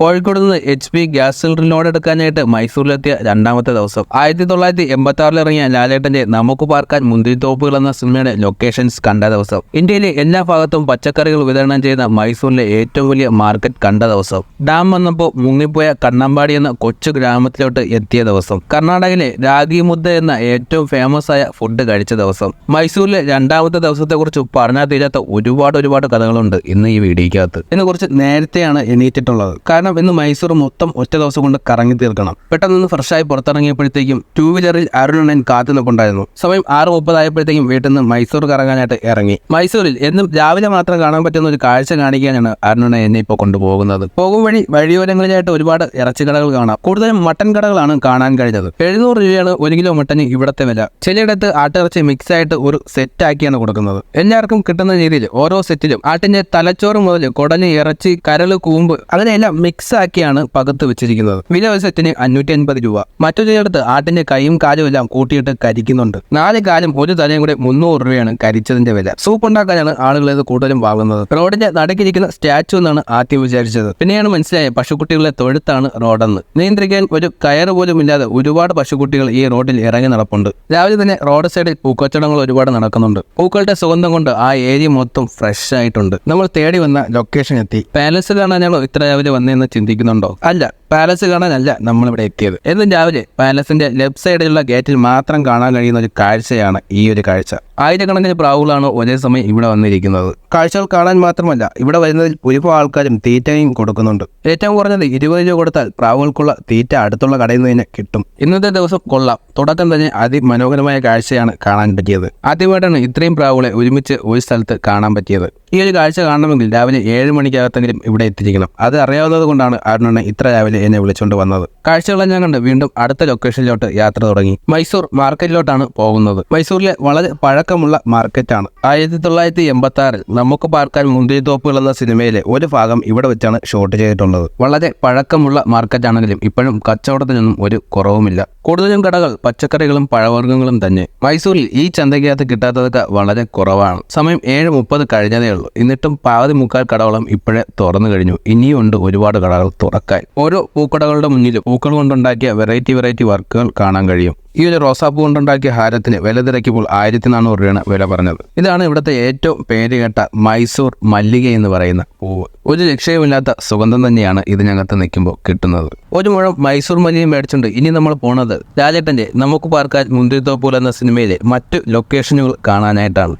കോഴിക്കോട് നിന്ന് H P gas cylinder load എടുക്കാനായിട്ട് മൈസൂരിലെത്തിയ രണ്ടാമത്തെ ദിവസം. ആയിരത്തി തൊള്ളായിരത്തി എൺപത്തി ആറിൽ ഇറങ്ങിയ ലാലേട്ടന്റെ നമുക്ക് പാർക്കാൻ മുന്തിരിത്തോപ്പുകൾ എന്ന സിനിമയുടെ ലൊക്കേഷൻസ് കണ്ട ദിവസം. ഇന്ത്യയിലെ എല്ലാ ഭാഗത്തും പച്ചക്കറികൾ വിതരണം ചെയ്യുന്ന മൈസൂരിലെ ഏറ്റവും വലിയ മാർക്കറ്റ് കണ്ട ദിവസം. ഡാം വന്നപ്പോൾ മുങ്ങിപ്പോയ കണ്ണമ്പാടി എന്ന കൊച്ചു ഗ്രാമത്തിലോട്ട് എത്തിയ ദിവസം. കർണാടകയിലെ രാഗി മുദ്ദ എന്ന ഏറ്റവും ഫേമസ് ആയ ഫുഡ് കഴിച്ച ദിവസം. മൈസൂരിലെ രണ്ടാമത്തെ ദിവസത്തെക്കുറിച്ച് പറഞ്ഞാൽ തീരാത്ത ഒരുപാട് ഒരുപാട് കഥകളുണ്ട് ഇന്ന് ഈ വീഡിയോക്കകത്ത് ഇതിനെക്കുറിച്ച് നേരത്തെയാണ് എണീറ്റിട്ടുള്ളത്. കാരണം ഇന്ന് മൈസൂർ മൊത്തം ഒറ്റ ദിവസം കൊണ്ട് കറങ്ങി തീർക്കണം. പെട്ടെന്ന് ഫ്രഷായി പുറത്തിറങ്ങിയപ്പോഴത്തേക്കും ടൂ വീലറിൽ അരുണൻ കാത്തു നിൽപ്പുണ്ടായിരുന്നു സമയം ആറ് മുപ്പതായപ്പോഴത്തേക്കും വീട്ടിൽ നിന്ന് മൈസൂർ കറങ്ങാനായിട്ട് ഇറങ്ങി. മൈസൂരിൽ എന്നും രാവിലെ മാത്രം കാണാൻ പറ്റുന്ന ഒരു കാഴ്ച കാണിക്കാനാണ് അരുണനെ എന്നെ ഇപ്പോൾ കൊണ്ടുപോകുന്നത്. പോകും വഴി വഴിയോരങ്ങളിലായിട്ട് ഒരുപാട് ഇറച്ചിക്കടകൾ കാണാം. കൂടുതലും മട്ടൻ കടകളാണ് കാണാൻ കഴിഞ്ഞത്. എഴുന്നൂറ് രൂപയാണ് ഒരു കിലോ മട്ടന് ഇവിടത്തെ വില. ചിലയിടത്ത് ആട്ടിറച്ചി മിക്സ് ആയിട്ട് ഒരു സെറ്റ് ആക്കിയാണ് കൊടുക്കുന്നത്. എല്ലാവർക്കും കിട്ടുന്ന രീതിയിൽ ഓരോ സെറ്റിലും ആട്ടിന്റെ തലച്ചോറ് മുതൽ കുടൽ ഇറച്ചി കരൾ കൂമ്പ് അങ്ങനെയെല്ലാം മിക്സ് ആക്കിയാണ് പകത്ത് വെച്ചിരിക്കുന്നത്. വില ഒരു സെറ്റിന് അഞ്ഞൂറ്റി അൻപത് രൂപ. മറ്റൊരു ചിലയിടത്ത് ആട്ടിന്റെ കൈയും കാലും എല്ലാം കൂട്ടിയിട്ട് കരിക്കുന്നുണ്ട്. നാല് കാലും ഒരു തലയും കൂടെ മുന്നൂറ് രൂപയാണ് കരിച്ചതിന്റെ വില. സൂപ്പ് ഉണ്ടാക്കാനാണ് ആളുകൾ ഇത് കൂടുതലും വാങ്ങുന്നത്. റോഡിന്റെ നടക്കിരിക്കുന്ന സ്റ്റാച്ചു എന്നാണ് ആദ്യം വിചാരിച്ചത്. പിന്നെയാണ് മനസ്സിലായത് പശുക്കുട്ടികളെ തൊഴുത്താണ് റോഡെന്ന്. നിയന്ത്രിക്കാൻ ഒരു കയറ് പോലും ഇല്ലാതെ ഒരുപാട് പശുക്കുട്ടികൾ ഈ റോഡിൽ ഇറങ്ങി നടപ്പുണ്ട്. രാവിലെ തന്നെ റോഡ് സൈഡിൽ പൂക്കച്ചടങ്ങൾ ഒരുപാട് നടക്കുന്നുണ്ട്. പൂക്കളുടെ സുഗന്ധം കൊണ്ട് ആ ഏരിയ മൊത്തം ഫ്രഷ് ആയിട്ടുണ്ട്. നമ്മൾ തേടി വന്ന ലൊക്കേഷൻ എത്തി. പാലസിലാണ് ഞങ്ങൾ ഇത്ര രാവിലെ വന്നതെന്ന് ചിന്തിക്കുന്നുണ്ടോ? അല്ല. പാലസ് കാണാനല്ല നമ്മളിവിടെ എത്തിയത്. എന്നും രാവിലെ പാലസിന്റെ ലെഫ്റ്റ് സൈഡിലുള്ള ഗേറ്റിൽ മാത്രം കാണാൻ കഴിയുന്ന ഒരു കാഴ്ചയാണ് ഈ ഒരു കാഴ്ച. ആയിരക്കണക്കിന് പ്രാവുകളാണ് ഒരേ സമയം ഇവിടെ വന്നിരിക്കുന്നത്. കാഴ്ചകൾ കാണാൻ മാത്രമല്ല ഇവിടെ വരുന്നതിൽ ഒരുപാട് ആൾക്കാരും തീറ്റയും കൊടുക്കുന്നുണ്ട്. ഏറ്റവും കുറഞ്ഞത് ഇരുപത് രൂപ കൊടുത്താൽ പ്രാവുകൾക്കുള്ള തീറ്റ അടുത്തുള്ള കടയിൽ നിന്ന് തന്നെ കിട്ടും. ഇന്നത്തെ ദിവസം കൊള്ളാം. തുടക്കം തന്നെ അതിമനോഹരമായ കാഴ്ചയാണ് കാണാൻ പറ്റിയത്. ആദ്യമായിട്ടാണ് ഇത്രയും പ്രാവുകളെ ഒരുമിച്ച് ഒരു സ്ഥലത്ത് കാണാൻ പറ്റിയത്. ഈ ഒരു കാഴ്ച കാണണമെങ്കിൽ രാവിലെ ഏഴ് മണിക്കകത്തെങ്കിലും ഇവിടെ എത്തിയിരിക്കണം. അത് അറിയാവുന്നത് കൊണ്ടാണ് അരുണനെ ഇത്ര രാവിലെ എന്നെ വിളിച്ചുകൊണ്ട് വന്നത്. കാഴ്ചകളെ ഞാൻ കണ്ട് വീണ്ടും അടുത്ത ലൊക്കേഷനിലോട്ട് യാത്ര തുടങ്ങി. മൈസൂർ മാർക്കറ്റിലോട്ടാണ് പോകുന്നത്. മൈസൂരിലെ വളരെ പഴക്കമുള്ള മാർക്കറ്റാണ്. ആയിരത്തി തൊള്ളായിരത്തി എൺപത്തി ആറിൽ നമുക്ക് പാർക്കാൻ മുന്തിരിത്തോപ്പുകൾ എന്ന സിനിമയിലെ ഒരു ഭാഗം ഇവിടെ വെച്ചാണ് ഷൂട്ട് ചെയ്തിട്ടുള്ളത്. വളരെ പഴക്കമുള്ള മാർക്കറ്റാണെങ്കിലും ഇപ്പോഴും കച്ചവടത്തിനൊന്നും ഒരു കുറവുമില്ല. കൂടുതലും കടകൾ പച്ചക്കറികളും പഴവർഗങ്ങളും തന്നെ. മൈസൂരിൽ ഈ ചന്തയ്ക്കകത്ത് കിട്ടാത്തതൊക്കെ വളരെ കുറവാണ്. സമയം ഏഴ് മുപ്പത് കഴിഞ്ഞതേ ഉള്ളൂ. എന്നിട്ടും പാതി മുക്കാൽ കടകളും ഇപ്പോഴേ തുറന്നു കഴിഞ്ഞു. ഇനിയുണ്ട് ഒരുപാട് കടകൾ തുറക്കാൻ. ഓരോ പൂക്കടകളുടെ മുന്നിലും പൂക്കൾ കൊണ്ടുണ്ടാക്കിയ വെറൈറ്റി വെറൈറ്റി വർക്കുകൾ കാണാൻ കഴിയും. ഈ ഒരു റോസാപ്പൂ കൊണ്ടുണ്ടാക്കിയ ഹാരത്തിന് വില തിരക്കിയപ്പോൾ ആയിരത്തി നാനൂറ് രൂപയാണ് വില പറഞ്ഞത്. ഇതാണ് ഇവിടുത്തെ ഏറ്റവും പേര് കേട്ട മൈസൂർ മല്ലിക എന്ന് പറയുന്ന പൂവ്. ഒരു രക്ഷയുമില്ലാത്ത സുഗന്ധം തന്നെയാണ് ഇത് ഞങ്ങൾക്ക് നിൽക്കുമ്പോൾ കിട്ടുന്നത്. ഒരു മുഴം മൈസൂർ മല്ലിയും മേടിച്ചുണ്ട്. ഇനി നമ്മൾ പോണത് രാജേട്ടന്റെ നമുക്ക് പാർക്കാൻ മുന്തിരിത്തോപ്പൂൽ എന്ന സിനിമയിലെ മറ്റു ലൊക്കേഷനുകൾ കാണാനായിട്ടാണ്.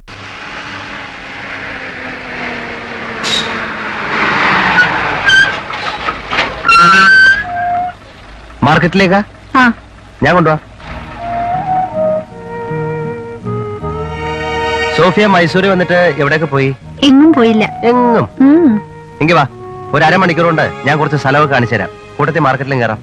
മാർക്കറ്റിലേക്കാ? ഞാൻ കൊണ്ടുപോവാ സോഫിയ മൈസൂരിൽ വന്നിട്ട് എവിടെയൊക്കെ പോയി? എങ്ങും പോയില്ല. എങ്ങും. എങ്കി വാ. ഒരു അരമണിക്കൂർ കൊണ്ട് ഞാൻ കുറച്ച് സ്ഥലമൊക്കെ കാണിച്ചു തരാം കൂട്ടത്തിൽ മാർക്കറ്റിലും കയറാം.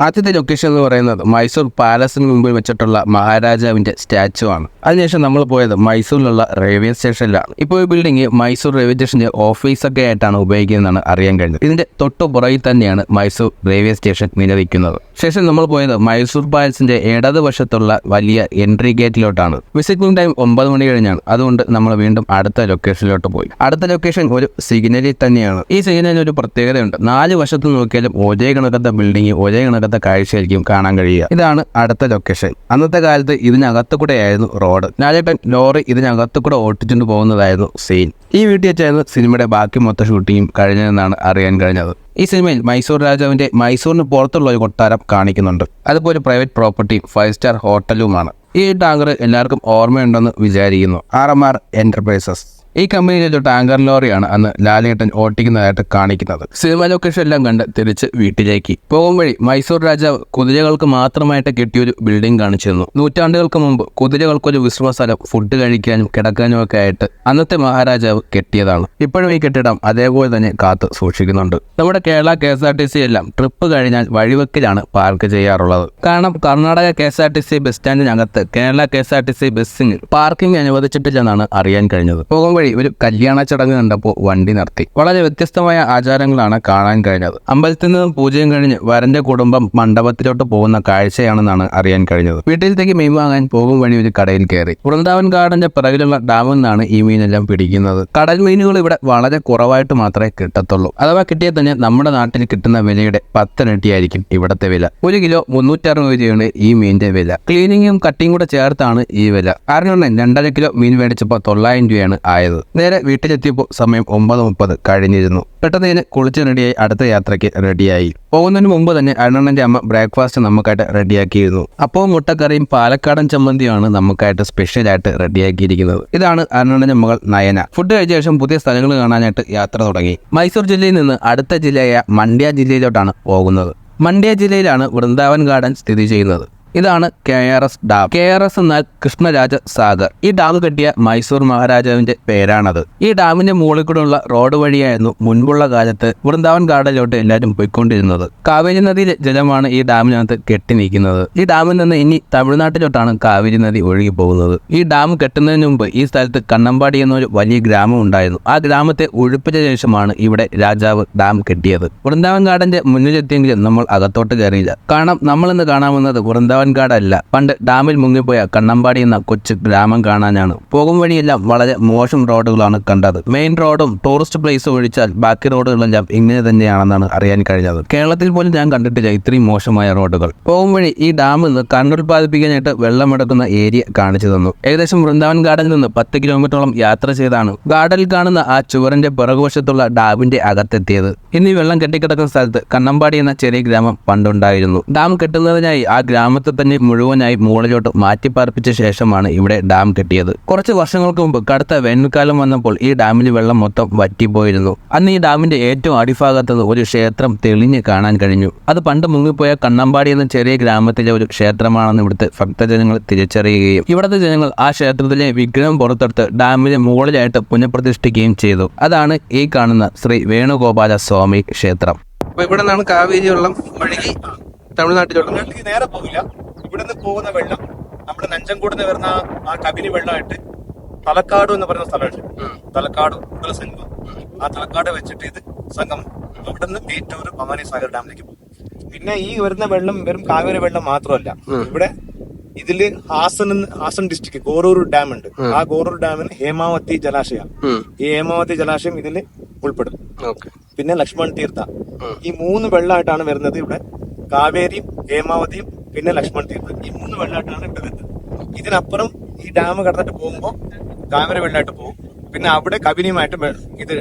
ആദ്യത്തെ ലൊക്കേഷൻ എന്ന് പറയുന്നത് മൈസൂർ പാലസിന് മുമ്പിൽ വെച്ചിട്ടുള്ള മഹാരാജാവിന്റെ സ്റ്റാച്ചു ആണ്. അതിനുശേഷം നമ്മൾ പോയത് മൈസൂരിലുള്ള റെയിൽവേ സ്റ്റേഷനിലാണ് ഇപ്പോൾ ഈ ബിൽഡിംഗ് മൈസൂർ റെയിൽവേ സ്റ്റേഷന്റെ ഓഫീസൊക്കെ ആയിട്ടാണ് ഉപയോഗിക്കുന്നതെന്നാണ് അറിയാൻ കഴിഞ്ഞത്. ഇതിന്റെ തൊട്ടു പുറകിൽ തന്നെയാണ് മൈസൂർ റെയിൽവേ സ്റ്റേഷൻ നിലനിൽക്കുന്നത് ശേഷം നമ്മൾ പോയത് മൈസൂർ പാലസിന്റെ ഇടതുവശത്തുള്ള വലിയ എൻട്രി ഗേറ്റിലോട്ടാണ് വിസിറ്റിംഗ് ടൈം ഒമ്പത് മണി കഴിഞ്ഞാണ്. അതുകൊണ്ട് നമ്മൾ വീണ്ടും അടുത്ത ലൊക്കേഷനിലോട്ട് പോയി. അടുത്ത ലൊക്കേഷൻ ഒരു സിഗ്നലിൽ തന്നെയാണ്. ഈ സിഗ്നലിന് ഒരു പ്രത്യേകതയുണ്ട്. നാല് വശത്ത് നോക്കിയാലും ഒരേ കണക്കത്തെ ബിൽഡിംഗ് ഒരേ കണക്കത്തെ കാഴ്ചയായിരിക്കും കാണാൻ കഴിയുക. ഇതാണ് അടുത്ത ലൊക്കേഷൻ അന്നത്തെ കാലത്ത് ഇതിനകത്ത് കൂടെയായിരുന്നു റോഡ്. ലാലേട്ടൻ ലോറി ഇതിനകത്ത് കൂടെ ഓട്ടിച്ചുകൊണ്ട് പോകുന്നതായിരുന്നു സീൻ ഈ വീട്ടിൽ വെച്ചായിരുന്നു സിനിമയുടെ ബാക്കി മൊത്ത ഷൂട്ടിങ്ങും കഴിഞ്ഞതെന്നാണ് അറിയാൻ കഴിഞ്ഞത്. ഈ സിനിമയിൽ മൈസൂർ രാജാവിന്റെ മൈസൂരിന് പുറത്തുള്ള ഒരു കൊട്ടാരം കാണിക്കുന്നുണ്ട്. അതുപോലെ പ്രൈവറ്റ് പ്രോപ്പർട്ടിയും ഫൈവ് സ്റ്റാർ ഹോട്ടലുമാണ് ഈ ടാങ്കർ എല്ലാവർക്കും ഓർമ്മയുണ്ടെന്ന് വിചാരിക്കുന്നു. ആർ എം ആർ എന്റർപ്രൈസസ് ഈ കമ്പനിയിലെ ടാങ്കർ ലോറിയാണ് അന്ന് ലാലേട്ടൻ ഓട്ടിക്കുന്നതായിട്ട് കാണിക്കുന്നത്. സിനിമ ലൊക്കേഷൻ എല്ലാം കണ്ട് തിരിച്ച് വീട്ടിലേക്ക്. പോകും വഴി മൈസൂർ രാജാവ് കുതിരകൾക്ക് മാത്രമായിട്ട് കെട്ടിയൊരു ബിൽഡിംഗ് കാണിച്ചിരുന്നു. നൂറ്റാണ്ടുകൾക്ക് മുമ്പ് കുതിരകൾക്കൊരു വിശ്രമ സ്ഥലം ഫുഡ് കഴിക്കാനും കിടക്കാനും ഒക്കെ ആയിട്ട് അന്നത്തെ മഹാരാജാവ് കെട്ടിയതാണ്. ഇപ്പോഴും ഈ കെട്ടിടം അതേപോലെ തന്നെ കാത്തു സൂക്ഷിക്കുന്നുണ്ട്. നമ്മുടെ Kerala K S R T C എല്ലാം ട്രിപ്പ് കഴിഞ്ഞാൽ വഴിവെക്കിലാണ് പാർക്ക് ചെയ്യാറുള്ളത്. കാരണം Karnataka K S R T C bus സ്റ്റാൻഡിനകത്ത് Kerala K S R T C ബസ്സിന് പാർക്കിംഗ് അനുവദിച്ചിട്ടില്ലെന്നാണ് അറിയാൻ കഴിഞ്ഞത്. പോകും വഴി ഒരു കല്യാണ ചടങ്ങ് കണ്ടപ്പോൾ വണ്ടി നിർത്തി. വളരെ വ്യത്യസ്തമായ ആചാരങ്ങളാണ് കാണാൻ കഴിഞ്ഞത്. അമ്പലത്തിൽ നിന്നും പൂജയും കഴിഞ്ഞ് വരന്റെ കുടുംബം മണ്ഡപത്തിലോട്ട് പോകുന്ന കാഴ്ചയാണെന്നാണ് അറിയാൻ കഴിഞ്ഞത്. വീട്ടിലത്തേക്ക് മീൻ വാങ്ങാൻ പോകും വഴി ഒരു കടയിൽ കയറി. വൃന്ദാവൻ ഗാർഡന്റെ പിറകിലുള്ള ഡാമിൽ നിന്നാണ് ഈ മീനെല്ലാം പിടിക്കുന്നത്. കടൽ മീനുകൾ ഇവിടെ വളരെ കുറവായിട്ട് മാത്രമേ കിട്ടത്തുള്ളൂ. അഥവാ കിട്ടിയാൽ തന്നെ നമ്മുടെ നാട്ടിൽ കിട്ടുന്ന വിലയുടെ പത്തിരട്ടിയായിരിക്കും ഇവിടത്തെ വില. ഒരു കിലോ മുന്നൂറ്ററുപത് രൂപയാണ് ഈ മീനിന്റെ വില. ക്ലീനിങ്ങും കട്ടിങ്ങും കൂടെ ചേർത്താണ് ഈ വില. കാരണം രണ്ടര കിലോ മീൻ മേടിച്ചപ്പോൾ തൊള്ളായിരം രൂപയാണ് ആയത്. നേരെ വീട്ടിലെത്തിയപ്പോൾ സമയം ഒമ്പത് മുപ്പത് കഴിഞ്ഞിരുന്നു. പെട്ടെന്ന് ഞാൻ കുളിച്ച് റെഡിയായി അടുത്ത യാത്രയ്ക്ക് റെഡിയായി. പോകുന്നതിന് മുമ്പ് തന്നെ അരുണന്റെ അമ്മ ബ്രേക്ക്ഫാസ്റ്റ് നമുക്കായിട്ട് റെഡിയാക്കിയിരുന്നു. അപ്പോൾ മുട്ടക്കറിയും പാലക്കാടൻ ചമ്മന്തിയുമാണ് നമുക്കായിട്ട് സ്പെഷ്യലായിട്ട് റെഡിയാക്കിയിരിക്കുന്നത്. ഇതാണ് അരുണന്റെ മകൾ നയന. ഫുഡ് കഴിച്ച ശേഷം പുതിയ സ്ഥലങ്ങൾ കാണാനായിട്ട് യാത്ര തുടങ്ങി. മൈസൂർ ജില്ലയിൽ നിന്ന് അടുത്ത ജില്ലയായ മണ്ഡ്യ ജില്ലയിലോട്ടാണ് പോകുന്നത്. മണ്ഡ്യ ജില്ലയിലാണ് വൃന്ദാവൻ ഗാർഡൻ സ്ഥിതി ചെയ്യുന്നത്. ഇതാണ് K R S dam. K R S എന്നാൽ കൃഷ്ണരാജ സാഗർ. ഈ ഡാം കെട്ടിയ മൈസൂർ മഹാരാജാവിന്റെ പേരാണത്. ഈ ഡാമിന്റെ മുകളിൽ കൂടെയുള്ള റോഡ് വഴിയായിരുന്നു മുൻപുള്ള കാലത്ത് വൃന്ദാവൻ ഗാർഡനിലോട്ട് എല്ലാവരും പോയിക്കൊണ്ടിരുന്നത്. കാവേരി നദിയിലെ ജലമാണ് ഈ ഡാമിനകത്ത് കെട്ടി നിൽക്കുന്നത്. ഈ ഡാമിൽ നിന്ന് ഇനി തമിഴ്നാട്ടിലോട്ടാണ് കാവേരി നദി ഒഴുകി പോകുന്നത്. ഈ ഡാം കെട്ടുന്നതിന് മുമ്പ് ഈ സ്ഥലത്ത് കണ്ണമ്പാടി എന്നൊരു വലിയ ഗ്രാമം ഉണ്ടായിരുന്നു. ആ ഗ്രാമത്തെ ഒഴിപ്പിച്ച ശേഷമാണ് ഇവിടെ രാജാവ് ഡാം കെട്ടിയത്. വൃന്ദാവൻ ഗാർഡന്റെ മുന്നിലെത്തിയെങ്കിലും നമ്മൾ അകത്തോട്ട് കയറിയില്ല. കാരണം നമ്മൾ ഇന്ന് കാണാവുന്നത് വൃന്ദാവൻ അല്ല പണ്ട് ഡാമിൽ മുങ്ങിപ്പോയ കണ്ണമ്പാടി എന്ന കൊച്ചു ഗ്രാമം കാണാനാണ്. പോകും വഴിയെല്ലാം വളരെ മോശം റോഡുകളാണ് കണ്ടത്. മെയിൻ റോഡും ടൂറിസ്റ്റ് പ്ലേസും ഒഴിച്ചാൽ ബാക്കി റോഡുകളെല്ലാം ഇങ്ങനെ തന്നെയാണെന്നാണ് അറിയാൻ കഴിഞ്ഞത്. കേരളത്തിൽ പോലും ഞാൻ കണ്ടിട്ടില്ല ഇത്രയും മോശമായ റോഡുകൾ. പോകും വഴി ഈ ഡാമിൽ നിന്ന് കണ്ണുൽപാദിപ്പിക്കാനായിട്ട് വെള്ളമെടുക്കുന്ന ഏരിയ കാണിച്ചു തന്നു. ഏകദേശം വൃന്ദാവൻ ഗാർഡനിൽ നിന്ന് പത്ത് കിലോമീറ്ററോളം യാത്ര ചെയ്താണ് ഗാർഡനിൽ കാണുന്ന ആ ചുവറിന്റെ പിറകുവശത്തുള്ള ഡാമിന്റെ അകത്തെത്തിയത്. ഇനി വെള്ളം കെട്ടിക്കിടക്കുന്ന സ്ഥലത്ത് കണ്ണമ്പാടി എന്ന ചെറിയ ഗ്രാമം പണ്ടുണ്ടായിരുന്നു. ഡാം കെട്ടുന്നതിനായി ആ ഗ്രാമത്തെ തന്നെ മുഴുവനായി മുകളിലോട്ട് മാറ്റിപ്പാർപ്പിച്ച ശേഷമാണ് ഇവിടെ ഡാം കെട്ടിയത്. കുറച്ച് വർഷങ്ങൾക്ക് മുമ്പ് കടുത്ത വേനൽക്കാലം വന്നപ്പോൾ ഈ ഡാമിൽ വെള്ളം മൊത്തം വറ്റിപ്പോയിരുന്നു. അന്ന് ഈ ഡാമിന്റെ ഏറ്റവും അടിഭാഗത്ത് ഒരു ക്ഷേത്രം തെളിഞ്ഞ് കാണാൻ കഴിഞ്ഞു. അത് പണ്ട് മുങ്ങിപ്പോയ കണ്ണമ്പാടി എന്ന ചെറിയ ഗ്രാമത്തിലെ ഒരു ക്ഷേത്രമാണെന്ന് ഇവിടുത്തെ ഭക്തജനങ്ങൾ തിരിച്ചറിയുകയും ഇവിടുത്തെ ജനങ്ങൾ ആ ക്ഷേത്രത്തിലെ വിഗ്രഹം പുറത്തെടുത്ത് ഡാമിന് മുകളിലായിട്ട് പുനഃപ്രതിഷ്ഠിക്കുകയും ചെയ്തു. അതാണ് ഈ കാണുന്ന ശ്രീ വേണുഗോപാല സ്വാമി ക്ഷേത്രം. അപ്പൊ ഇവിടെ നിന്നാണ് കാവേരി വെള്ളം ഒഴുകി. തമിഴ്നാട്ടിലോട്ട് തമിഴ്നാട്ടിലേക്ക് നേരെ പോകില്ല ഇവിടുന്ന് പോകുന്ന വെള്ളം നമ്മുടെ നഞ്ചൻകൂടുന്ന് വരുന്ന ആ കബിനി വെള്ളമായിട്ട് തലക്കാട് എന്ന് പറയുന്ന സ്ഥലമുണ്ട്. തലക്കാട് ഉള്ള സംഘം ആ തലക്കാട് വെച്ചിട്ട് ഇത് സംഘം അവിടുന്ന് മേറ്റൂർ ഭവാനി സാഗർ ഡാമിലേക്ക് പോകും. പിന്നെ ഈ വരുന്ന വെള്ളം വെറും കാവേരി വെള്ളം മാത്രമല്ല. ഇവിടെ ഇതിൽ ഹാസൻ ഹാസൻ ഡിസ്ട്രിക്ട് ഗോറൂർ ഡാം ഉണ്ട് ആ ഗോറൂർ ഡാമിന് ഹേമാവതി ജലാശയം. ഈ ഹേമാവതി ജലാശയം ഇതിൽ ഉൾപ്പെടും. പിന്നെ ലക്ഷ്മൺ തീർത്ഥ. ഈ മൂന്ന് വെള്ളമായിട്ടാണ് വരുന്നത് ഇവിടെ. കാവേരിയും ഹേമാവതിയും പിന്നെ ലക്ഷ്മൺ തീർത്ഥം. ഈ മൂന്ന് വെള്ളാട്ടാണ് ഇവിടെ വരുന്നത്. ഇതിനപ്പുറം ഈ ഡാം കടന്നിട്ട് പോകുമ്പോൾ കാവേരി വെള്ളാട്ട് പോകും. പിന്നെ അവിടെ കബിനിയുമായിട്ട് ഇത്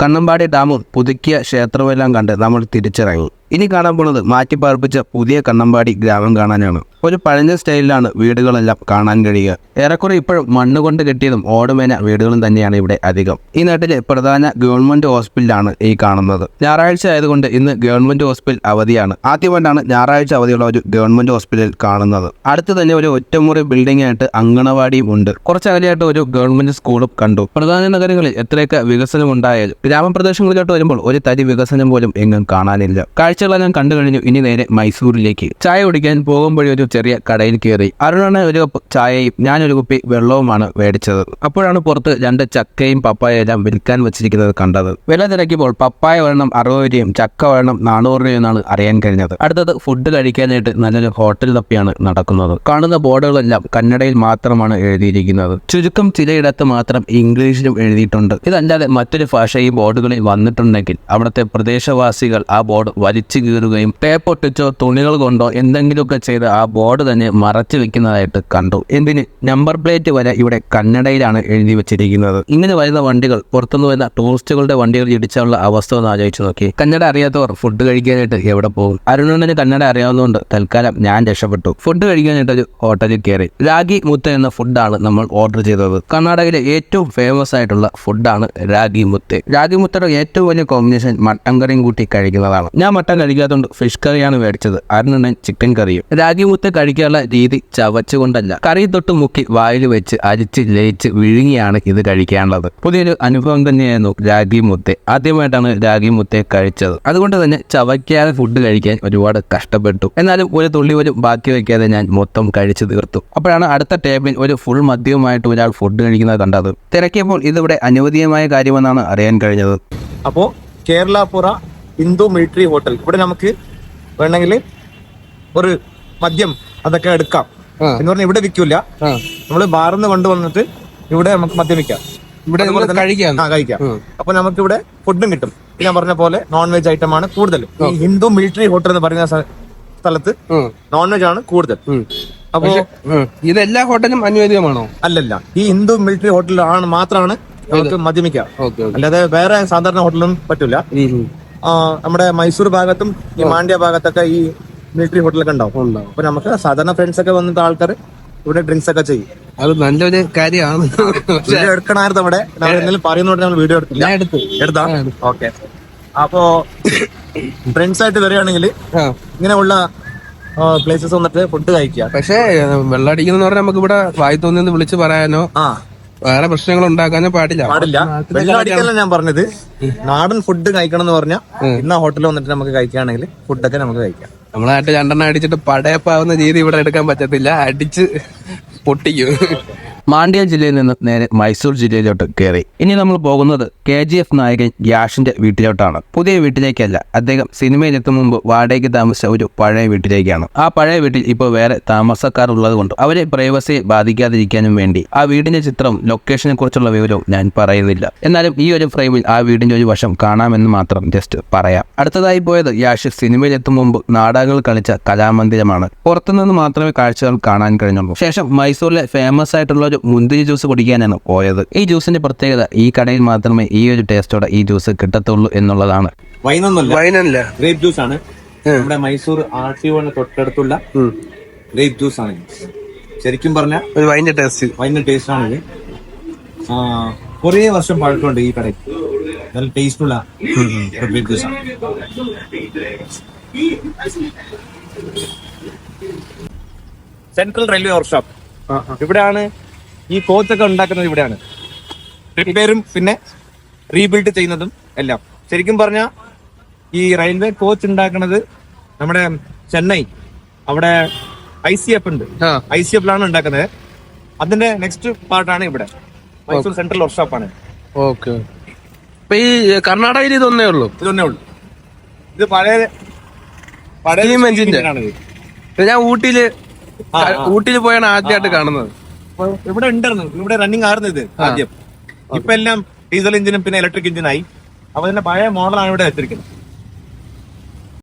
കണ്ണമ്പാടി ഡാമും പുതുക്കിയ ക്ഷേത്രമെല്ലാം കണ്ട് നമ്മൾ തിരിച്ചിറങ്ങി. ഇനി കാണാൻ പോകുന്നത് മാറ്റിപ്പാർപ്പിച്ച പുതിയ കണ്ണമ്പാടി ഗ്രാമം കാണാനാണ്. ഒരു പഴഞ്ഞ സ്റ്റൈലിലാണ് വീടുകളെല്ലാം കാണാൻ കഴിയുക. ഏറെക്കുറെ ഇപ്പോഴും മണ്ണ് കൊണ്ട് കെട്ടിയതും ഓടുമേന വീടുകളും തന്നെയാണ് ഇവിടെ അധികം. ഈ നാട്ടിലെ പ്രധാന ഗവൺമെന്റ് ഹോസ്പിറ്റലാണ് ഈ കാണുന്നത്. ഞായറാഴ്ച ആയതുകൊണ്ട് ഇന്ന് ഗവൺമെന്റ് ഹോസ്പിറ്റൽ അവധിയാണ്. ആദ്യമായിട്ടാണ് ഞായറാഴ്ച അവധിയുള്ള ഒരു ഗവൺമെന്റ് ഹോസ്പിറ്റൽ കാണുന്നത്. അടുത്ത് തന്നെ ഒരു ഒറ്റമുറി ബിൽഡിംഗ് ആയിട്ട് അങ്കണവാടിയും ഉണ്ട്. കുറച്ചകലെയായിട്ട് ഒരു ഗവൺമെന്റ് സ്കൂളും കണ്ടു. പ്രധാന നഗരങ്ങളിൽ എത്രയൊക്കെ വികസനം ഉണ്ടായാലും ഗ്രാമപ്രദേശങ്ങളിലോട്ട് വരുമ്പോൾ ഒരു തരി വികസനം പോലും എങ്ങും കാണാനില്ല. കാഴ്ചകളെല്ലാം കണ്ടു കഴിഞ്ഞു. ഇനി നേരെ മൈസൂരിലേക്ക്. ചായ കുടിക്കാൻ പോകുമ്പോഴേ ഒരു ചെറിയ കടയിൽ കയറി. അരുണാണ് ഒരു കപ്പ് ചായയും ഞാനൊരു കുപ്പി വെള്ളവുമാണ് മേടിച്ചത്. അപ്പോഴാണ് പുറത്ത് രണ്ട് ചക്കയും പപ്പായ എല്ലാം വിൽക്കാൻ വെച്ചിരിക്കുന്നത് കണ്ടത്. വില തിരക്കിയപ്പോൾ പപ്പായ വേണം അറുപത് രൂപയും ചക്ക വേണം നാനൂറ് രൂപയും എന്നാണ് അറിയാൻ കഴിഞ്ഞത്. അടുത്തത് ഫുഡ് കഴിക്കാനായിട്ട് നല്ലൊരു ഹോട്ടൽ തപ്പിയാണ് നടക്കുന്നത്. കാണുന്ന ബോർഡുകളെല്ലാം കന്നഡയിൽ മാത്രമാണ് എഴുതിയിരിക്കുന്നത്. ചുരുക്കം ചിലയിടത്ത് മാത്രം ഇംഗ്ലീഷിലും എഴുതിയിട്ടുണ്ട്. ഇതല്ലാതെ മറ്റൊരു ഭാഷ ഈ ബോർഡുകളിൽ വന്നിട്ടുണ്ടെങ്കിൽ അവിടുത്തെ പ്രദേശവാസികൾ ആ ബോർഡ് വലിച്ചു കീറുകയും ടേപ്പ് ഒട്ടിച്ചോ തുണികൾ കൊണ്ടോ എന്തെങ്കിലുമൊക്കെ ചെയ്ത് ആ ബോർഡ് തന്നെ മറച്ചു വെക്കുന്നതായിട്ട് കണ്ടു. എന്തിന്? നമ്പർ പ്ലേറ്റ് വരെ ഇവിടെ കന്നഡയിലാണ് എഴുതി വെച്ചിരിക്കുന്നത്. ഇങ്ങനെ വരുന്ന വണ്ടികൾ പുറത്തുനിന്ന് വരുന്ന ടൂറിസ്റ്റുകളുടെ വണ്ടികൾ ഇടിച്ചുള്ള അവസ്ഥ ഒന്ന് ആലോചിച്ച് നോക്കി. കന്നഡ അറിയാത്തവർ ഫുഡ് കഴിക്കാനായിട്ട് എവിടെ പോകും? അരുണന് കന്നഡ അറിയാവുന്നതുകൊണ്ട് തൽക്കാലം ഞാൻ രക്ഷപ്പെട്ടു. ഫുഡ് കഴിക്കാനായിട്ട് ഒരു ഹോട്ടലിൽ കയറി. രാഗി മുത്ത എന്ന ഫുഡാണ് നമ്മൾ ഓർഡർ ചെയ്തത്. കർണാടകയിലെ ഏറ്റവും ഫേമസ് ആയിട്ടുള്ള ഫുഡാണ് രാഗി മുത്ത്. രാഗി മുത്തയുടെ ഏറ്റവും വലിയ കോമ്പിനേഷൻ മട്ടൻ കറിയും കൂട്ടി കഴിക്കുന്നതാണ്. ഞാൻ മട്ടൻ കഴിക്കാത്തതുകൊണ്ട് ഫിഷ് കറിയാണ് മേടിച്ചത്. അരുണൻ ചിക്കൻ കറിയും. രാഗി മുത്ത് കഴിക്കാനുള്ള രീതി ചവച്ചുകൊണ്ടല്ല. കറി തൊട്ട് മുക്കി വായിൽ വെച്ച് അരിച്ച് ലയിച്ച് വിഴുങ്ങിയാണ് ഇത് കഴിക്കാനുള്ളത്. പുതിയൊരു അനുഭവം തന്നെയായിരുന്നു രാഗി മുത്തെ. ആദ്യമായിട്ടാണ് രാഗി മുത്തെ കഴിച്ചത്. അതുകൊണ്ട് തന്നെ ചവയ്ക്കാതെ ഫുഡ് കഴിക്കാൻ ഒരുപാട് കഷ്ടപ്പെട്ടു. എന്നാലും ഒരു തുള്ളി പോലും ബാക്കി വയ്ക്കാതെ ഞാൻ മൊത്തം കഴിച്ചു തീർത്തു. അപ്പോഴാണ് അടുത്ത ടേബിളിൽ ഒരു ഫുൾ മദ്യവുമായിട്ട് ഒരാൾ ഫുഡ് കഴിക്കുന്നത് കണ്ടത്. തിരക്കിയപ്പോൾ ഇതിവിടെ അനുവദീയമായ കാര്യമെന്നാണ് അറിയാൻ കഴിഞ്ഞത്. അപ്പോ കേരളാപുറ ഹിന്ദു മിലിറ്ററി ഹോട്ടൽ. ഇവിടെ നമുക്ക് വേണമെങ്കിൽ ഒരു മദ്യം അതൊക്കെ എടുക്കാം. എന്ന് പറഞ്ഞാൽ ഇവിടെ വിൽക്കില്ല നമ്മൾ ബാറിന്ന് കൊണ്ടുവന്നിട്ട് ഇവിടെ നമുക്ക് മദ്യം വിൽക്കാം. ഇവിടെ കഴിക്കാം. ആ കഴിക്കാം. അപ്പൊ നമുക്ക് ഇവിടെ ഫുഡും കിട്ടും. ഞാൻ പറഞ്ഞ പോലെ നോൺ വെജ് ഐറ്റം ആണ് കൂടുതൽ ഹിന്ദു മിലിറ്ററി ഹോട്ടൽ എന്ന് പറയുന്ന സ്ഥലത്ത് നോൺ വെജ് ആണ് കൂടുതൽ. അപ്പോ ഉം. ഇത് എല്ലാ ഹോട്ടലും അനുയോജ്യമാണോ അല്ലല്ല. ഈ ഹിന്ദു മിലിറ്ററി ഹോട്ടലാണ് മാത്രമാണ് നമുക്ക് മദ്യമിക്കാം അല്ലാതെ വേറെ സാധാരണ ഹോട്ടലൊന്നും പറ്റില്ല ആ, നമ്മുടെ മൈസൂർ ഭാഗത്തും ഈ മാണ്ഡ്യ ഭാഗത്തൊക്കെ ഈ മിലിറ്ററി ഹോട്ടലൊക്കെ ഉണ്ടാവും. അപ്പൊ നമുക്ക് സാധാരണ ഫ്രണ്ട്സ് ഒക്കെ വന്നിട്ട് ആൾക്കാർ ഇവിടെ ഡ്രിങ്ക്സ് ഒക്കെ ചെയ്യും. അത് നല്ലൊരു കാര്യമാണ്. വീഡിയോ എടുക്കണമായിരുന്നു അവിടെ നമ്മൾ എന്തെങ്കിലും പറയുന്നോണ്ട് നമ്മൾ വീഡിയോ എടുത്തില്ല. എടുത്തു. ഓക്കെ അപ്പോ ഫ്രണ്ട്സ് ആയിട്ട് വരികയാണെങ്കിൽ ഇങ്ങനെയുള്ള പ്ലേസസ് വന്നിട്ട് ഫുഡ് കഴിക്കുക. പക്ഷേ വെള്ളമടിക്കുന്ന പറഞ്ഞാൽ നമുക്ക് ഇവിടെ വായി തോന്നിയെന്ന് വിളിച്ച് പറയാനോ? ആ. വേറെ പ്രശ്നങ്ങൾ ഉണ്ടാക്കാൻ പാടില്ല. പാടില്ല. വെള്ളം അടിക്കല്ല ഞാൻ പറഞ്ഞത്. നാടൻ ഫുഡ് കഴിക്കണം എന്ന് പറഞ്ഞാൽ ഇന്ന ഹോട്ടലിൽ വന്നിട്ട് നമുക്ക് കഴിക്കുകയാണെങ്കിൽ ഫുഡൊക്കെ നമുക്ക് കഴിക്കാം. നമ്മളെ നാട്ടിൽ രണ്ടെണ്ണം അടിച്ചിട്ട് പടയപ്പാവുന്ന രീതി ഇവിടെ എടുക്കാൻ പറ്റത്തില്ല. അടിച്ച് പൊട്ടിക്കും. മാണ്ഡ്യ ജില്ലയിൽ നിന്ന് നേരെ മൈസൂർ ജില്ലയിലോട്ട് കയറി. ഇനി നമ്മൾ പോകുന്നത് കെ ജി എഫ് നായകൻ യാഷിന്റെ വീട്ടിലോട്ടാണ്. പുതിയ വീട്ടിലേക്കല്ല അദ്ദേഹം സിനിമയിൽ എത്തും മുമ്പ് വാടകയ്ക്ക് താമസിച്ച ഒരു പഴയ വീട്ടിലേക്കാണ്. ആ പഴയ വീട്ടിൽ ഇപ്പോൾ വേറെ താമസക്കാർ ഉള്ളത് കൊണ്ട് അവരെ പ്രൈവസിയെ ബാധിക്കാതിരിക്കാനും വേണ്ടി ആ വീടിന്റെ ചിത്രം ലൊക്കേഷനെ കുറിച്ചുള്ള വിവരവും ഞാൻ പറയുന്നില്ല. എന്നാലും ഈ ഒരു ഫ്രെയിമിൽ ആ വീടിന്റെ ഒരു വശം കാണാമെന്ന് മാത്രം ജസ്റ്റ് പറയാം. അടുത്തതായി പോയത് യാഷ് സിനിമയിൽ എത്തും മുമ്പ് നാടകങ്ങൾ കളിച്ച കലാമന്ദിരമാണ്. പുറത്തുനിന്ന് മാത്രമേ കാഴ്ചകൾ കാണാൻ കഴിഞ്ഞുള്ളൂ. ശേഷം മൈസൂരിലെ ഫേമസ് ആയിട്ടുള്ള ഒരു മുന്തിരി ജ്യൂസ് കുടിക്കാനാണ് പോയത്. ഈ ജ്യൂസിന്റെ പ്രത്യേകത ഈ കടയിൽ മാത്രമേ ഈ ഒരു ടേസ്റ്റോടെ ഈ ജ്യൂസ് കിട്ടത്തുള്ളൂ എന്നുള്ളതാണ്. വൈനല്ല ഗ്രേപ്പ് ജ്യൂസ് ആണ്. നമ്മുടെ മൈസൂർ ആർ ടി ഒന് തൊട്ടടുത്തുള്ള ഗ്രേപ്പ് ജ്യൂസ് ആണ്. ശരിക്കും പറഞ്ഞ ഒരു വൈന്റെ ടേസ്റ്റ് വൈന്റെ ടേസ്റ്റ് ആണ് ഇത്. കുറേ വർഷം പഴക്കമുണ്ട് ഈ കടയിൽ. നല്ല ടേസ്റ്റുള്ള ഗ്രേപ്പ് ജ്യൂസ് ആണ്. സെൻട്രൽ റെയിൽവേ വർക്ക്ഷോപ്പ് ഇവിടെയാണ് ഈ കോച്ചൊക്കെ ഉണ്ടാക്കുന്നത് ഇവിടെയാണ്. റിപ്പയറും പിന്നെ റീബിൽഡ് ചെയ്യുന്നതും എല്ലാം. ശരിക്കും പറഞ്ഞ ഈ റെയിൽവേ കോച്ച് ഉണ്ടാക്കുന്നത് നമ്മുടെ ചെന്നൈ അവിടെ ഐ സി എഫ് ഉണ്ട്. ഐ സി എഫിലാണ് ഉണ്ടാക്കുന്നത്. അതിന്റെ നെക്സ്റ്റ് പാർട്ടാണ് ഇവിടെ. മൈസൂർ സെൻട്രൽ വർക്ക്ഷോപ്പ് ആണ് ഓക്കെ. ഇപ്പൊ ഈ കർണാടകയിൽ ഇതൊന്നേ ഉള്ളൂ? ഇതൊന്നേ ഉള്ളൂ. ഇത് പഴയ പഴയ ഞാൻ ഊട്ടിയിൽ. ഊട്ടിയിൽ പോയാണ് ആദ്യമായിട്ട് കാണുന്നത്. ഇവിടെ ഉണ്ടായിരുന്നു. ഇവിടെ റണ്ണിങ് ആയിരുന്നു ഇത് ആദ്യം. ഇപ്പൊ എല്ലാം ഡീസൽ എഞ്ചിനും പിന്നെ ഇലക്ട്രിക് എഞ്ചിനായി അപ്പൊ പഴയ മോഡലാണ് ഇവിടെ വെച്ചിരിക്കുന്നത്.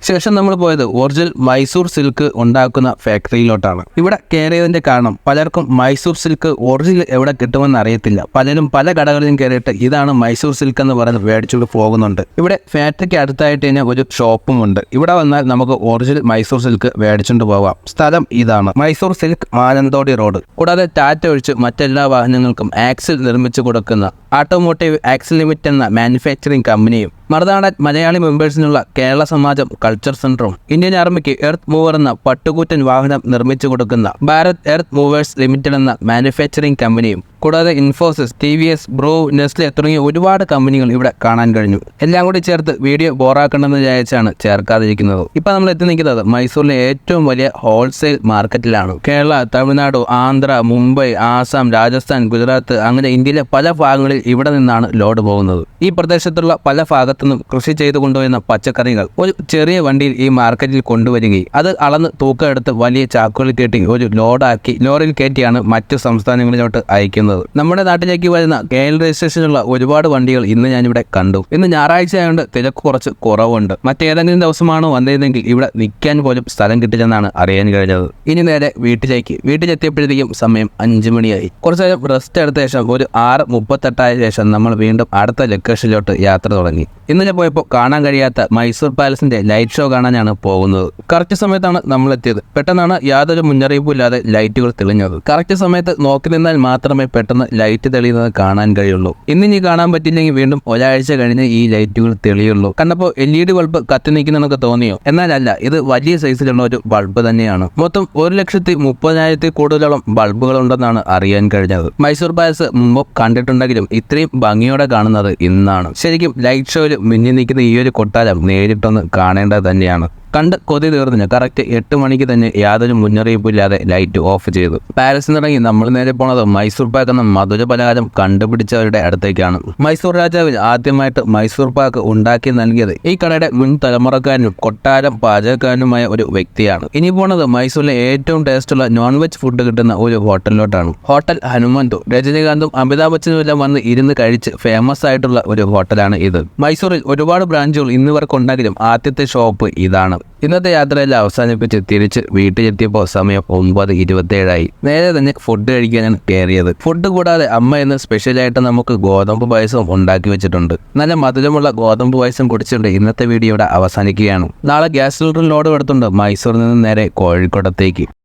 ശേഷം നമ്മൾ പോയത് ഒറിജിനൽ മൈസൂർ സിൽക്ക് ഉണ്ടാക്കുന്ന ഫാക്ടറിയിലോട്ടാണ്. ഇവിടെ കയറിയതിന്റെ കാരണം പലർക്കും മൈസൂർ സിൽക്ക് ഒറിജിനൽ എവിടെ കിട്ടുമെന്ന് അറിയത്തില്ല. പലരും പല കടകളിലും കയറിയിട്ട് ഇതാണ് മൈസൂർ സിൽക്ക് എന്ന് പറഞ്ഞ് മേടിച്ചുകൊണ്ട് പോകുന്നുണ്ട്. ഇവിടെ ഫാക്ടറിക്ക് അടുത്തായിട്ട് തന്നെ ഒരു ഷോപ്പും ഉണ്ട്. ഇവിടെ വന്നാൽ നമുക്ക് ഒറിജിനൽ മൈസൂർ സിൽക്ക് മേടിച്ചുകൊണ്ട് പോവാം. സ്ഥലം ഇതാണ്. Mysore silk Mananthody road. കൂടാതെ ടാറ്റ ഒഴിച്ച് മറ്റെല്ലാ വാഹനങ്ങൾക്കും ആക്സിൽ നിർമ്മിച്ചു കൊടുക്കുന്ന ഓട്ടോമോട്ടീവ് ആക്സിൽ ലിമിറ്റ് എന്ന മാനുഫാക്ചറിംഗ് കമ്പനിയും മറുനാടൻ മലയാളി മെമ്പേഴ്സിനുള്ള കേരള സമാജം കൾച്ചർ സെന്ററും ഇന്ത്യൻ ആർമിക്ക് എർത്ത് മൂവർ എന്ന പട്ടുകൂറ്റൻ വാഹനം നിർമ്മിച്ചു കൊടുക്കുന്ന ഭാരത് എർത്ത് മൂവേഴ്സ് ലിമിറ്റഡ് എന്ന മാനുഫാക്ചറിംഗ് കമ്പനിയും കൂടാതെ ഇൻഫോസിസ് ടി വി എസ് ബ്രോ നെസ്ലെ തുടങ്ങിയ ഒരുപാട് കമ്പനികൾ ഇവിടെ കാണാൻ കഴിഞ്ഞു. എല്ലാം കൂടി ചേർത്ത് വീഡിയോ ബോറാക്കണമെന്ന് വിചാരിച്ചാണ് ചേർക്കാതിരിക്കുന്നത്. ഇപ്പൊ നമ്മൾ എത്തി നിൽക്കുന്നത് മൈസൂരിലെ ഏറ്റവും വലിയ ഹോൾസെയിൽ മാർക്കറ്റിലാണ്. കേരള തമിഴ്നാട് ആന്ധ്ര മുംബൈ ആസാം രാജസ്ഥാൻ ഗുജറാത്ത് അങ്ങനെ ഇന്ത്യയിലെ പല ഭാഗങ്ങളിൽ ഇവിടെ നിന്നാണ് ലോഡ് പോകുന്നത്. ഈ പ്രദേശത്തുള്ള പല ഭാഗത്തുനിന്നും കൃഷി ചെയ്തു കൊണ്ടുവരുന്ന പച്ചക്കറികൾ ഒരു ചെറിയ വണ്ടിയിൽ ഈ മാർക്കറ്റിൽ കൊണ്ടുവരികയും അത് അളന്ന് തൂക്കം എടുത്ത് വലിയ ചാക്കുകളിൽ കെട്ടി ഒരു ലോഡാക്കി ലോറിയിൽ കയറ്റിയാണ് മറ്റു സംസ്ഥാനങ്ങളിലോട്ട് അയക്കുന്നത്. നമ്മുടെ നാട്ടിലേക്ക് വരുന്ന കെ എൽ രജിസ്ട്രേഷനുള്ള ഒരുപാട് വണ്ടികൾ ഇന്ന് ഞാനിവിടെ കണ്ടു. ഇന്ന് ഞായറാഴ്ച ആയതുകൊണ്ട് തിരക്ക് കുറച്ച് കുറവുണ്ട്. മറ്റേതെങ്കിലും ദിവസമാണോ വന്നിരുന്നെങ്കിൽ ഇവിടെ നിൽക്കാൻ പോലും സ്ഥലം കിട്ടില്ലെന്നാണ് അറിയാൻ കഴിഞ്ഞത്. ഇനി നേരെ വീട്ടിലേക്ക്. വീട്ടിലെത്തിയപ്പോഴത്തേക്കും സമയം അഞ്ചു മണിയായി. കുറച്ച് നേരം റെസ്റ്റ് എടുത്ത ശേഷം ഒരു ആറ് മുപ്പത്തെട്ടായ ശേഷം നമ്മൾ വീണ്ടും അടുത്ത ലൊക്കേഷനിലോട്ട് യാത്ര തുടങ്ങി. ഇന്ന് ഞാൻ പോയപ്പോൾ കാണാൻ കഴിയാത്ത മൈസൂർ പാലസിന്റെ ലൈറ്റ് ഷോ കാണാനാണ് പോകുന്നത്. കറക്റ്റ് സമയത്താണ് നമ്മൾ എത്തിയത്. പെട്ടെന്നാണ് യാതൊരു മുന്നറിയിപ്പും ഇല്ലാതെ ലൈറ്റുകൾ തെളിഞ്ഞത്. കറക്റ്റ് സമയത്ത് നോക്കി നിന്നാൽ മാത്രമേ പെട്ടെന്ന് ലൈറ്റ് തെളിയുന്നത് കാണാൻ കഴിയുള്ളൂ. ഇന്ന് ഇനി കാണാൻ പറ്റില്ലെങ്കിൽ വീണ്ടും ഒരാഴ്ച കഴിഞ്ഞ് ഈ ലൈറ്റുകൾ തെളിയുള്ളൂ. കണ്ടപ്പോൾ എൽ ഇ ഡി ബൾബ് കത്തി നിൽക്കുന്നതൊക്കെ തോന്നിയോ? എന്നാലല്ല ഇത് വലിയ സൈസിലുള്ള ഒരു ബൾബ് തന്നെയാണ്. മൊത്തം ഒരു ലക്ഷത്തി മുപ്പതിനായിരത്തി കൂടുതലോളം ബൾബുകൾ ഉണ്ടെന്നാണ് അറിയാൻ കഴിഞ്ഞത്. മൈസൂർ പാലസ് മുമ്പ് കണ്ടിട്ടുണ്ടെങ്കിലും ഇത്രയും ഭംഗിയോടെ കാണുന്നത് ഇന്നാണ്. ശരിക്കും ലൈറ്റ് ഷോയിൽ മിന്നി നിൽക്കുന്ന ഈ ഒരു കൊട്ടാരം നേരിട്ടൊന്ന് കാണേണ്ടത് തന്നെയാണ്. കണ്ട് കൊതി തീർന്നില്ല. കറക്റ്റ് എട്ട് മണിക്ക് തന്നെ യാതൊരു മുന്നറിയിപ്പില്ലാതെ ലൈറ്റ് ഓഫ് ചെയ്തു. പാലസിൽ നിന്നിറങ്ങി നമ്മൾ നേരെ പോണത് മൈസൂർ പാക്ക് എന്ന മധുര പലഹാരം കണ്ടുപിടിച്ചവരുടെ അടുത്തേക്കാണ്. മൈസൂർ രാജാവിൽ ആദ്യമായിട്ട് മൈസൂർ പാക്ക് ഉണ്ടാക്കി നൽകിയത് ഈ കടയുടെ മുൻ തലമുറക്കാരനും കൊട്ടാരം പാചകക്കാരനുമായ ഒരു വ്യക്തിയാണ്. ഇനി പോണത് മൈസൂരിലെ ഏറ്റവും ടേസ്റ്റുള്ള നോൺ വെജ് ഫുഡ് കിട്ടുന്ന ഒരു ഹോട്ടലിലോട്ടാണ്. ഹോട്ടൽ ഹനുമന്തു രജനീകാന്തും അമിതാഭ് ബച്ചനും എല്ലാം വന്ന് ഇരുന്ന് കഴിച്ച് ഫേമസ് ആയിട്ടുള്ള ഒരു ഹോട്ടലാണ് ഇത്. മൈസൂരിൽ ഒരുപാട് ബ്രാഞ്ചുകൾ ഇന്നിവർക്കുണ്ടെങ്കിലും ആദ്യത്തെ ഷോപ്പ് ഇതാണ്. ഇന്നത്തെ യാത്രയെല്ലാം അവസാനിപ്പിച്ച് തിരിച്ച് വീട്ടിലെത്തിയപ്പോൾ സമയം ഒമ്പത് ഇരുപത്തേഴായി. നേരെ തന്നെ ഫുഡ് കഴിക്കാനാണ് കയറിയത്. ഫുഡ് കൂടാതെ അമ്മ ഇന്ന് സ്പെഷ്യലായിട്ട് നമുക്ക് ഗോതമ്പ് പായസം ഉണ്ടാക്കി വെച്ചിട്ടുണ്ട്. നല്ല മധുരമുള്ള ഗോതമ്പ് പായസം കുടിച്ചുകൊണ്ട് ഇന്നത്തെ വീഡിയോ ഇവിടെ അവസാനിക്കുകയാണ്. നാളെ ഗ്യാസ് സിലിണ്ടർ ലോഡ് എടുത്തുണ്ട് മൈസൂരിൽ നിന്ന് നേരെ കോഴിക്കോടത്തേക്ക്.